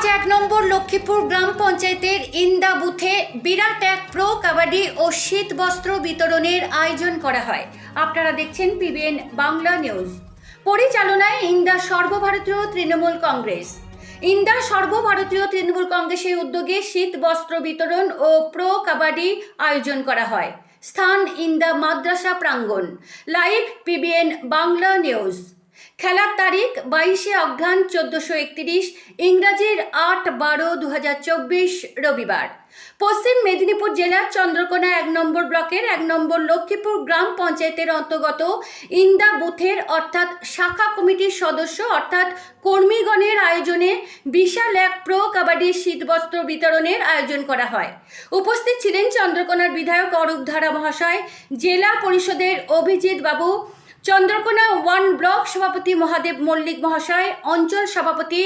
আজ এক নম্বর লক্ষ্মীপুর গ্রাম পঞ্চায়েতের ইন্দা বুথে বিরাট এক প্রো কাবাডি ও শীত বস্ত্র বিতরণের আয়োজন করা হয়। আপনারা দেখছেন পিবিএন বাংলা নিউজ। পরিচালনায় ইন্দা সর্বভারতীয় তৃণমূল কংগ্রেস। ইন্দা সর্বভারতীয় তৃণমূল কংগ্রেসের উদ্যোগে শীত বস্ত্র বিতরণ ও প্রো কাবাডি আয়োজন করা হয়। স্থান ইন্দা মাদ্রাসা প্রাঙ্গণ। Live PBN Bangla news. খেলার তারিখ বাইশে অঘ্রান চোদ্দশো একত্রিশ, ইংরাজির আট বারো দু রবিবার। পশ্চিম মেদিনীপুর জেলার চন্দ্রকোনা এক নম্বর ব্লকের এক নম্বর লক্ষ্মীপুর গ্রাম পঞ্চায়েতের অন্তর্গত ইন্দা বুথের অর্থাৎ শাখা কমিটির সদস্য অর্থাৎ কর্মীগণের আয়োজনে বিশাল এক প্রো কাবাডি শীতবস্ত্র বিতরণের আয়োজন করা হয়। উপস্থিত ছিলেন চন্দ্রকোনার বিধায়ক অরূপ ধারা মহাশয়, জেলা পরিষদের অভিজিৎ বাবু চন্দ্রকোনা ওয়ান ব্লক সভাপতি মহাদেব মল্লিক মহাশয়, অঞ্চল সভাপতি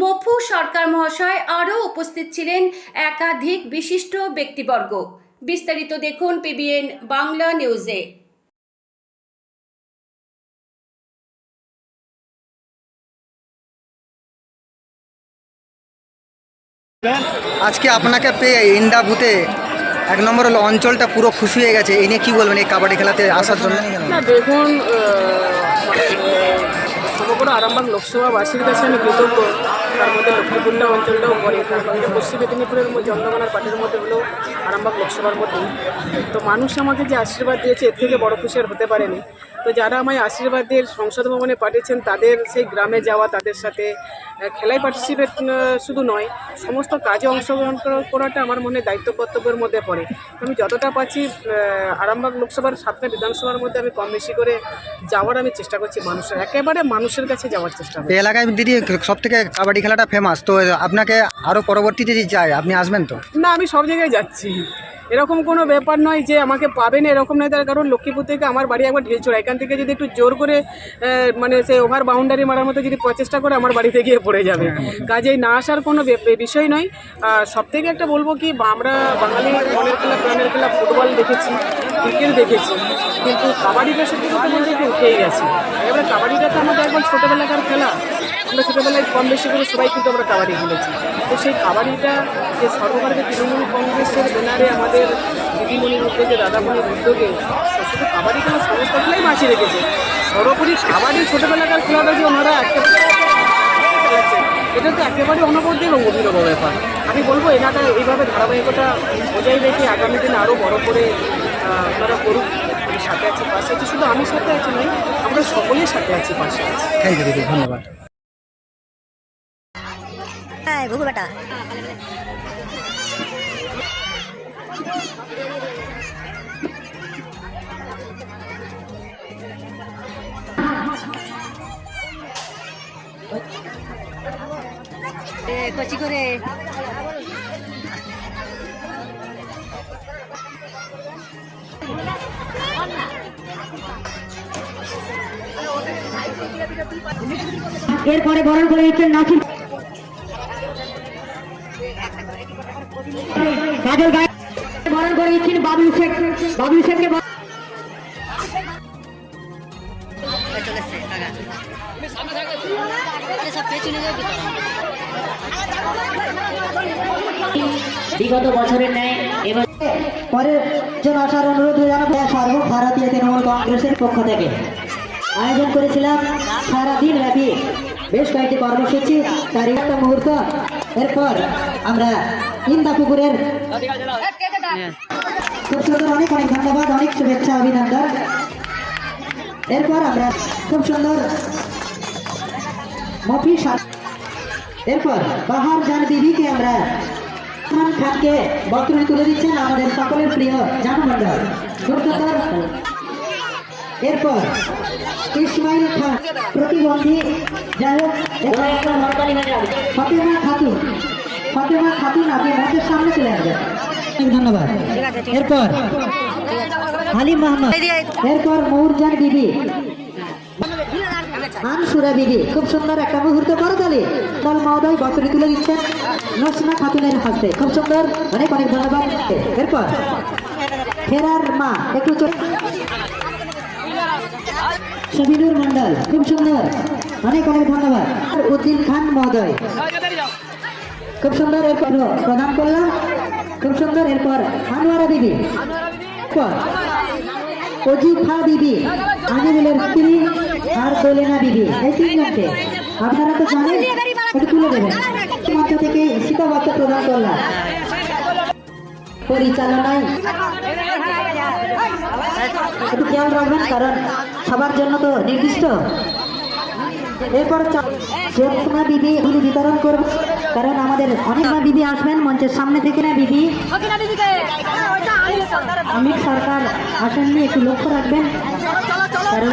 মফু সরকার মহাশয় আরও উপস্থিত ছিলেন একাধিক বিশিষ্ট ব্যক্তিবর্গ। বিস্তারিত দেখুন পিবিএন বাংলা নিউজে। আজকে আপনাকে পেয়ে ইন্ডা বুথে এক নম্বর হলো অঞ্চলটা পুরো খুশি হয়ে গেছে। এই নিয়ে কী বলবেন? এই কাবাডি খেলাতে আসার জন্য? দেখুন সমগ্র আরামবাগ লোকসভাবাসীর কাছে আমি কৃতজ্ঞ। তার মধ্যে লক্ষ্মীপুরটা অঞ্চলটাও পড়ে পশ্চিম মেদিনীপুরের মধ্যে চন্দ্রকোনার পাটের মধ্যে হলো আরামবাগ লোকসভার মধ্যে। তো মানুষ আমাকে যে আশীর্বাদ দিয়েছে, এর থেকে বড় খুশি আর হতে পারেনি। তো যারা আমায় আশীর্বাদ দিয়ে সংসদ ভবনে পাঠিয়েছেন, তাদের সেই গ্রামে যাওয়া, তাদের সাথে খেলায় পার্টিসিপেট শুধু নয়, সমস্ত কাজে অংশগ্রহণ করাটা আমার মনে দায়িত্ব কর্তব্যের মধ্যে পড়ে। আমি যতটা পাচ্ছি আরামবাগ লোকসভার সাতটা বিধানসভার মধ্যে আমি কম বেশি করে যাওয়ার আমি চেষ্টা করছি মানুষের। একেবারে মানুষের কাছে যাওয়ার চেষ্টা করছি এলাকায় দিদি সব থেকে কাবাডি খেলাটা ফেমাস তো আপনাকে আরও পরবর্তীতে যদি যায় আপনি আসবেন তো? না আমি সব জায়গায় যাচ্ছি। এরকম কোনো ব্যাপার নয় যে আমাকে পাবেন এরকম নয়। তার কারণ লক্ষ্মীপুর থেকে আমার বাড়ি একবার ঢিলচোড়া এখান থেকে যদি একটু জোর করে মানে সে ওভার বাউন্ডারি মারার মতো যদি প্রচেষ্টা করে আমার বাড়িতে গিয়ে পড়ে যাবে। কাজেই না আসার কোনো বিষয় নয়। আর সব থেকে একটা বলব কি বা আমরা বাঙালি মনের খেলা প্রাণের খেলা ফুটবল দেখেছি ক্রিকেট দেখেছি। কিন্তু কাবাডিটা সত্যি কথা বলতে একটু উঠেই গেছে। এবারে কাবাডিটা তো আমাদের একবার ছোটোবেলাকার খেলা, আমরা ছোটোবেলায় কম বেশি করে সবাই কিন্তু আমরা কাবাডি খেলেছি। তো সেই কাবাডিটা যে সর্বভারতীয় তৃণমূল কংগ্রেসের ব্যানারে আমাদের দিদিমণির উদ্যোগে দাদামণির উদ্যোগে শুধু কাবাডি খেলা সমস্ত খেলাই বাঁচিয়ে রেখেছে। সর্বোপরি কাবাডি ছোটোবেলাকার খেলাটা যে ওনারা একটা এটা তো একেবারে অনবদ্য এবং অভিনব ব্যাপার। আমি বলব এলাকায় এইভাবে ধারাবাহিকতা বজায় রেখে আগামী দিনে আরও বড় করে আহ, ওনারা করুক আমি সাথে আছি পাশে আছি শুধু আমি সাথে আছি নয় আমরা সকলেই সাথে আছি পাশে আছি। থ্যাংক ইউ দিদি ধন্যবাদ। হ্যাঁ ঘুঘু বেটা। কচি করে। এরপরে বরণ করে দিচ্ছেন নাসির। কাজল গায়ে বরণ করে দিচ্ছেন বাবলু শেখ। বাবলু শেখকে বিগত বছরের ন্যায় পরের জন আসার অনুরোধ জানাব সর্বভারতীয় তৃণমূল কংগ্রেসের পক্ষ থেকে। আয়োজন করেছিলাম সারাদিন ব্যাপী বেশ কয়েকটি কর্মসূচি তার একটা মুহূর্ত। এরপর আমরা ইন্দা পুকুরের খুব সুন্দর, অনেক অনেক ধন্যবাদ, অনেক শুভেচ্ছা, অভিনন্দন। এরপর আমরা খুব সুন্দর মফি এরপর বাহার জান দিদিকে আমরা রহমান খানকে বক্তব্য তুলে দিচ্ছেন আমাদের সকলের প্রিয় জানু মন্ডল খুব সুন্দর এরপর ইসমাইল খান প্রতিবন্ধী। যাই হোক ফতেমা খাতুন। ফতেমা খাতুন আপনি মঞ্চের সামনে চলে আসবেন। ধন্যবাদ। এরপর হালিম মোহাম্মদ এরপর মৌরজান বিবি। আনসুরা বিবি, খুব সুন্দর একটা মুহূর্ত করতালি দল মহোদয় বক্তব্য তুলে দিচ্ছেন নসনা খাতুনের হাতে। খুব সুন্দর। অনেক অনেক ধন্যবাদ। এরপর, ফেরার মা, একটু শবিনুর মন্ডল খুব সুন্দর। অনেক অনেক ধন্যবাদ। উদ্দিন খান মহোদয়। খুব সুন্দর, এরপর প্রদান করলাম। খুব সুন্দর, এরপর আনোয়ারা দিদি এরপর অজিফা দিদি আজিমুলের স্ত্রী। আর দোলেনা দিদি এই তিনজনকে আপনারা তো জানেন একটু তুলে দেবেন। মঞ্চ থেকে শীতাবত্ত প্রদান করলাম পরিচালনায় একটু খেয়াল রাখবেন কারণ সবার জন্য তো নির্দিষ্ট। এরপর জ্যোৎস্না দিদি এগুলি বিতরণ করব কারণ আমাদের অনেক মা দিদি আসবেন মঞ্চের সামনে থেকে না দিদি। অমিত সরকার আসেননি একটু লক্ষ্য রাখবেন। কারণ